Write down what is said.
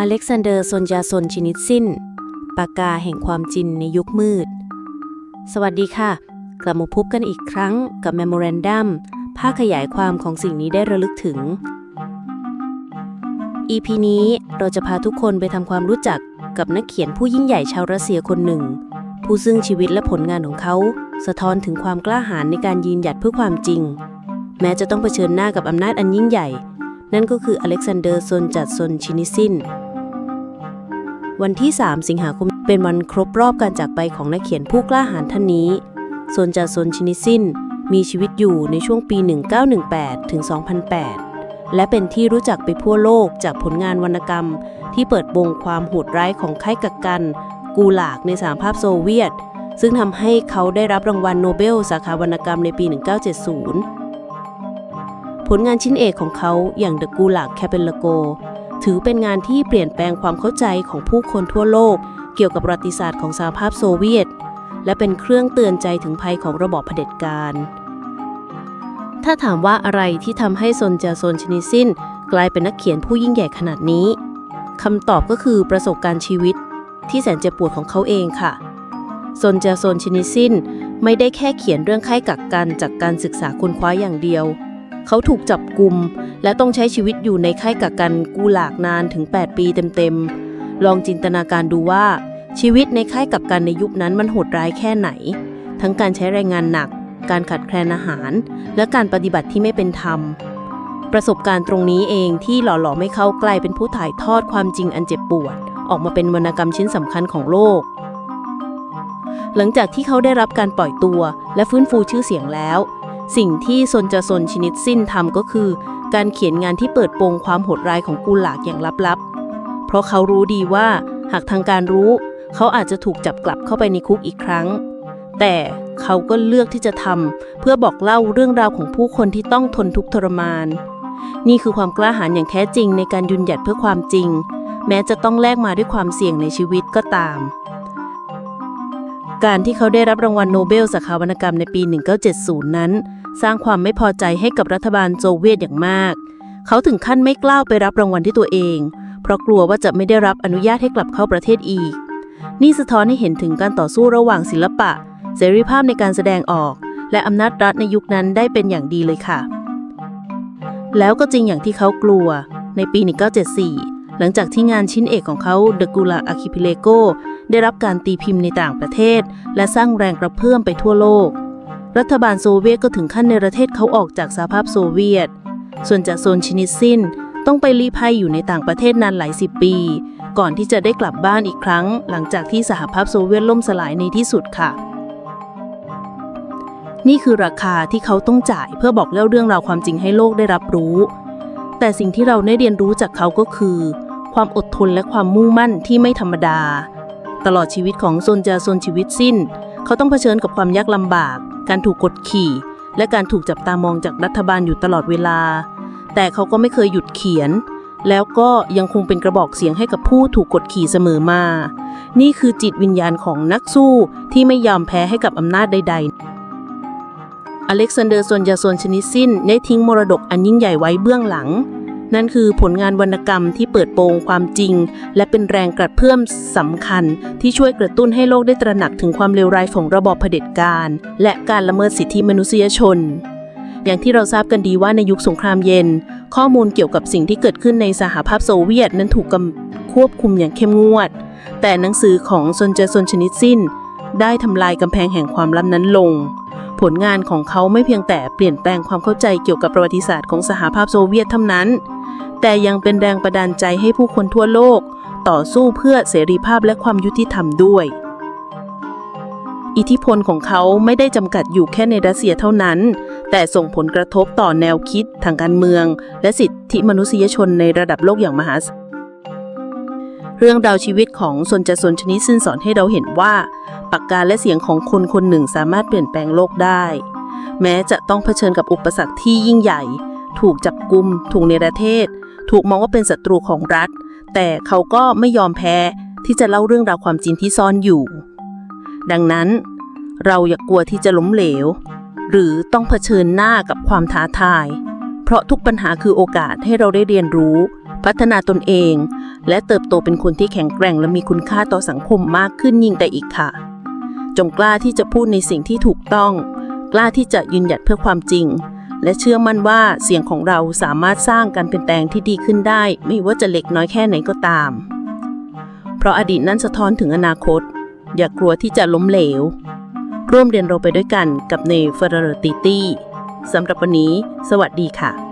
อเล็กซานเดอร์ซนยาซนชินิตซินปากกาแห่งความจินในยุคมืด สวัสดีค่ะ กลับมาพบกันอีกครั้งกับ Memorandum ภาคขยายความของสิ่งนี้ได้ระลึกถึง EP นี้เราจะพาทุกคนไปทำความรู้จักกับนักเขียนผู้ยิ่งใหญ่ชาวรัสเซียคนหนึ่ง ผู้ซึ่งชีวิตและผลงานของเขา สะท้อนถึงความกล้าหาญในการยืนหยัดเพื่อความจริง แม้จะต้องเผชิญหน้ากับอำนาจอันยิ่งใหญ่ นั่นก็คืออเล็กซานเดอร์ซนจัดซนชินิซิน วันที่ 3 สิงหาคมเป็นวันครบรอบการจากไปของนักเขียนผู้กล้าหาญท่านนี้ซนจัดซนชินิซินมีชีวิตอยู่ในช่วงปี 1918 ถึง 2008 และเป็นที่รู้จักไปทั่วโลกจากผลงานวรรณกรรม ที่เปิดโปงความโหดร้ายของค่ายกักกัน กูหลากในสหภาพโซเวียต ซึ่งทำให้เขาได้รับรางวัลโนเบล สาขาวรรณกรรมในปี 1970 ผลงานชิ้นเอกของเขาอย่าง The Gulag c a p e l a g o ถือเป็นงานที่เปลี่ยนแปลงความเข้าใจของผู้คนทั่วโลก เกี่ยวกับประวัติศาสตร์ของสหภาพโซเวียต และเป็นเครื่องเตือนใจถึงภัยของระบอบเผด็จการ ถ้าถามว่าอะไรที่ทำให้ซนจาซนชนิซินกลายเป็นนักเขียนผู้ยิ่งใหญ่ขนาดนี้คำตอบก็คือประสบการณ์ชีวิต ที่แสนเจ็บปวดของเขาเองค่ะซนจาซนชินิซินไม่ได้แค่เขียนเรื่องค่ายกักกันจากการศึกษาค้นคว้าอย่างเดียว เขาถูกจับกลุ่มและต้องใช้ชีวิตอยู่ในค่ายกักกันกูหลากนานถึง 8 ปีเต็มๆ ลองจินตนาการดูว่า ชีวิตในค่ายกักกันในยุคนั้นมันโหดร้ายแค่ไหน ทั้งการใช้แรงงานหนัก การขาดแคลนอาหาร และการปฏิบัติที่ไม่เป็นธรรม ประสบการณ์ตรงนี้เองที่หล่อหลอมให้เขากลายเป็นผู้ถ่ายทอดความจริงอันเจ็บปวด ออกมาเป็นวรรณกรรมชิ้นสำคัญของโลกหลังจากที่เขาได้รับการปล่อยตัวและฟื้นฟูชื่อเสียงแล้ว สิ่งที่ซนจะซนชินิตสิ้นทำก็คือ การเขียนงานที่เปิดโปงความโหดร้ายของกูหลากอย่างลับๆ เพราะเขารู้ดีว่าหากทางการรู้ เขาอาจจะถูกจับกลับเข้าไปในคุกอีกครั้ง แต่เขาก็เลือกที่จะทำเพื่อบอกเล่าเรื่องราวของผู้คนที่ต้องทนทุกข์ทรมาน นี่คือความกล้าหาญอย่างแท้จริงในการยืนหยัดเพื่อความจริง แม้จะต้องแลกมาด้วยความเสี่ยงในชีวิตก็ตามการที่เขาได้รับรางวัลโนเบลสาขาวรรณกรรมในปี 1970 นั้น สร้างความไม่พอใจให้กับรัฐบาลโซเวียตอย่างมาก เขาถึงขั้นไม่กล้าไปรับรางวัลที่ตัวเอง เพราะกลัวว่าจะไม่ได้รับอนุญาตให้กลับเข้าประเทศอีก นี่สะท้อนให้เห็นถึงการต่อสู้ระหว่างศิลปะ เสรีภาพในการแสดงออก และอำนาจรัฐในยุคนั้นได้เป็นอย่างดีเลยค่ะ แล้วก็จริงอย่างที่เขากลัว ในปี 1974 หลังจากที่งานชิ้นเอกของเขา The Gulag Archipelago ได้รับการตีพิมพ์ในต่างประเทศ และสร้างแรงกระเพื่อมไปทั่วโลก รัฐบาลโซเวียตก็ถึงขั้นในประเทศเขาออกจากสหภาพโซเวียต ส่วนจากโซนชินิซินต้องไปลี้ภัยอยู่ในต่างประเทศนานหลายสิบปี ก่อนที่จะได้กลับบ้านอีกครั้ง หลังจากที่สหภาพโซเวียตล่มสลายในที่สุดค่ะ นี่คือราคาที่เขาต้องจ่ายเพื่อบอกเล่าเรื่องราวความจริงให้โลกได้รับรู้ แต่สิ่งที่เราได้เรียนรู้จากเขาก็คือ ความอดทนและความมุ่งมั่นที่ไม่ธรรมดา ตลอดชีวิตของซนจาซนชีวิตสิ้น เขาต้องเผชิญกับความยากลำบาก การถูกกดขี่ และการถูกจับตามองจากรัฐบาลอยู่ตลอดเวลา แต่เขาก็ไม่เคยหยุดเขียน แล้วก็ยังคงเป็นกระบอกเสียงให้กับผู้ถูกกดขี่เสมอมา นี่คือจิตวิญญาณของนักสู้ที่ไม่ยอมแพ้ให้กับอำนาจใด ๆ อเล็กซานเดอร์โซนยาโซนชนิซินได้ทิ้งมรดกอันยิ่งใหญ่ไว้เบื้องหลัง นั่นคือผลงานวรรณกรรมที่เปิดโปงความจริง และเป็นแรงกระเพื่อมสำคัญ ที่ช่วยกระตุ้นให้โลกได้ตระหนักถึงความเลวร้ายของระบอบเผด็จการ และการละเมิดสิทธิมนุษยชน อย่างที่เราทราบกันดีว่าในยุคสงครามเย็น ข้อมูลเกี่ยวกับสิ่งที่เกิดขึ้นในสหภาพโซเวียตนั้นถูกควบคุมอย่างเข้มงวด แต่หนังสือของซนเจซนชนิดสิ้น ได้ทำลายกำแพงแห่งความลับนั้นลงผลงานของเขาไม่เพียงแต่เปลี่ยนแปลงความเข้าใจเกี่ยวกับประวัติศาสตร์ของสหภาพโซเวียตเท่านั้น แต่ยังเป็นแรงประดานใจให้ผู้คนทั่วโลก ต่อสู้เพื่อเสรีภาพและความยุติธรรมด้วย อิทธิพลของเขาไม่ได้จำกัดอยู่แค่ในรัสเซียเท่านั้น แต่ส่งผลกระทบต่อแนวคิดทางการเมือง และสิทธิมนุษยชนในระดับโลกอย่างมหาศาลเรื่องราวชีวิตของซนจะซนชนิดซึ่งสอนให้เราเห็นว่า ปากกาและเสียงของคนคนหนึ่งสามารถเปลี่ยนแปลงโลกได้ แม้จะต้องเผชิญกับอุปสรรคที่ยิ่งใหญ่ ถูกจับกุมถูกเนรเทศ ถูกมองว่าเป็นศัตรูของรัฐ แต่เขาก็ไม่ยอมแพ้ที่จะเล่าเรื่องราวความจริงที่ซ่อนอยู่ ดังนั้น เราอย่ากกลัวที่จะล้มเหลว หรือต้องเผชิญหน้ากับความท้าทาย เพราะทุกปัญหาคือโอกาสให้เราได้เรียนรู้ พัฒนาตนเอง และเติบโตเป็นคนที่แข็งแกร่งและมีคุณค่าต่อสังคมมากขึ้นยิ่งแต่อีกค่ะ จงกล้าที่จะพูดในสิ่งที่ถูกต้อง กล้าที่จะยืนหยัดเพื่อความจริง และเชื่อมั่นว่าเสียงของเราสามารถสร้างการเปลี่ยนแปลงที่ดีขึ้นได้ ไม่ว่าจะเล็กน้อยแค่ไหนก็ตาม เพราะอดีตนั้นสะท้อนถึงอนาคต อย่ากลัวที่จะล้มเหลว ร่วมเรียนรู้ไปด้วยกันกับเนฟเฟอร์เรติตี้สำหรับวันนี้ สวัสดีค่ะ